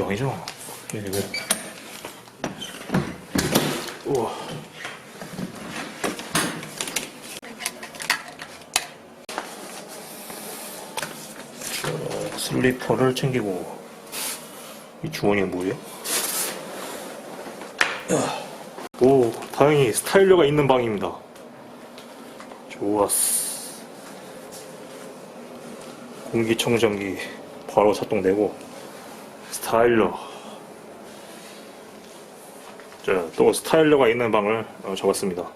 아니잖아. 이게 왜? 우와. 자, 슬리퍼를 챙기고 이 주머니는 뭐예요? 오, 다행히 스타일러가 있는 방입니다. 좋았어. 공기청정기 바로 작동되고 스타일러. 자, 또 스타일러가 있는 방을 어, 잡았습니다.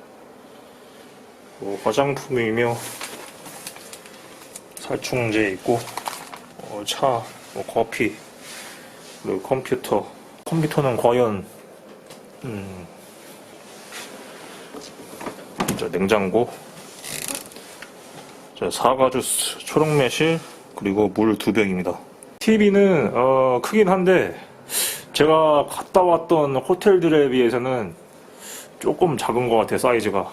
뭐 화장품이며 살충제 있고 어, 차, 뭐 커피 그리고 컴퓨터. 컴퓨터는 과연 음, 자, 냉장고. 자, 사과 주스, 초록 매실, 그리고 물 두 병입니다. TV는 어, 크긴 한데 제가 갔다 왔던 호텔들에 비해서는 조금 작은 것 같아요 사이즈가.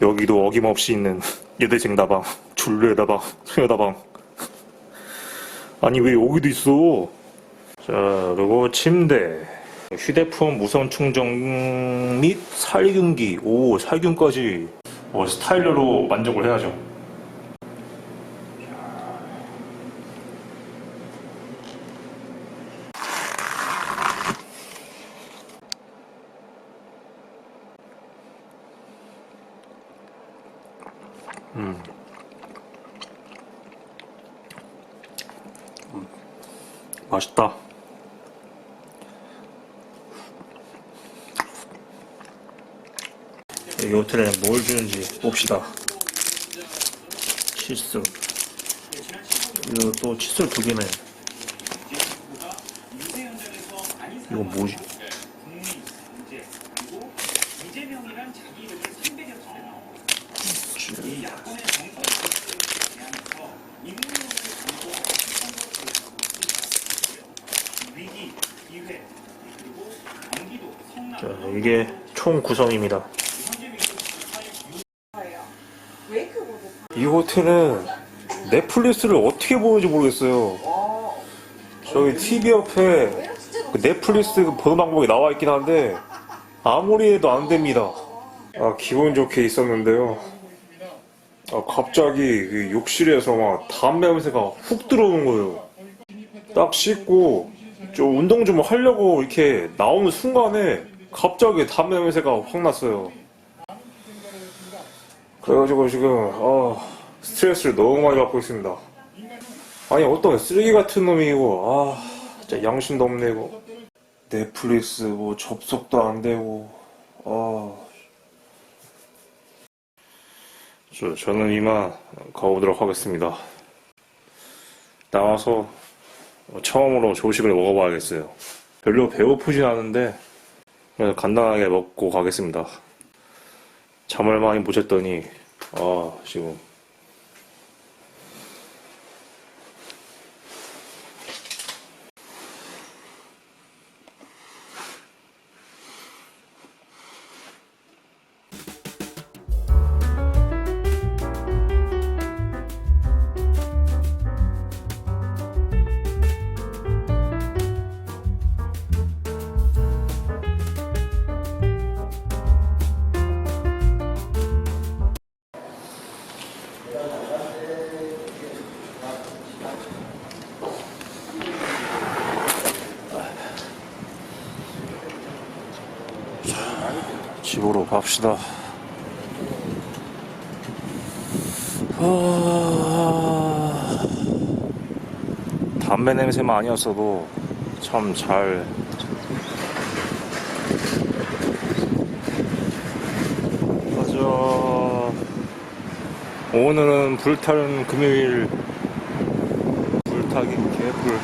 여기도 어김없이 있는 예대쟁다방, 줄레 다방, 소녀 다방. 아니 왜 여기도 있어? 자 그리고 침대, 휴대폰 무선 충전 및 살균기. 오 살균까지. 어, 스타일러로 만족을 해야죠. 맛있다. 이 호텔에 뭘 주는지 봅시다. 칫솔. 이거 또 칫솔 두 개네. 이거 뭐지? 이재명이란 자기 이름을 300여 위기, 기회, 그리고 경기도, 성남, 자, 이게 총 구성입니다. 이 호텔은 넷플릭스를 어떻게 보는지 모르겠어요. 저기 TV 옆에 그 넷플릭스 그 보는 방법이 나와 있긴 한데 아무리 해도 안 됩니다. 아 기분 좋게 있었는데요. 아 갑자기 그 욕실에서 막 담배 냄새가 훅 들어오는 거예요. 딱 씻고 좀 운동 좀 하려고 이렇게 나오는 순간에 갑자기 담배 냄새가 확 났어요. 그래가지고 지금 아, 스트레스를 너무 많이 받고 있습니다. 아니 어떤 쓰레기 같은 놈이고 아 진짜 양심도 없네 이거. 넷플릭스 뭐 접속도 안 되고 아. 저, 저는 이만 가보도록 하겠습니다. 나와서 처음으로 조식을 먹어봐야겠어요. 별로 배고프진 않은데 그냥 간단하게 먹고 가겠습니다. 잠을 많이 못 잤더니 아 지금 집으로 갑시다. 아... 담배 냄새만 아니었어도 참 잘. 맞아. 오늘은 불타는 금요일. 불타기 개불.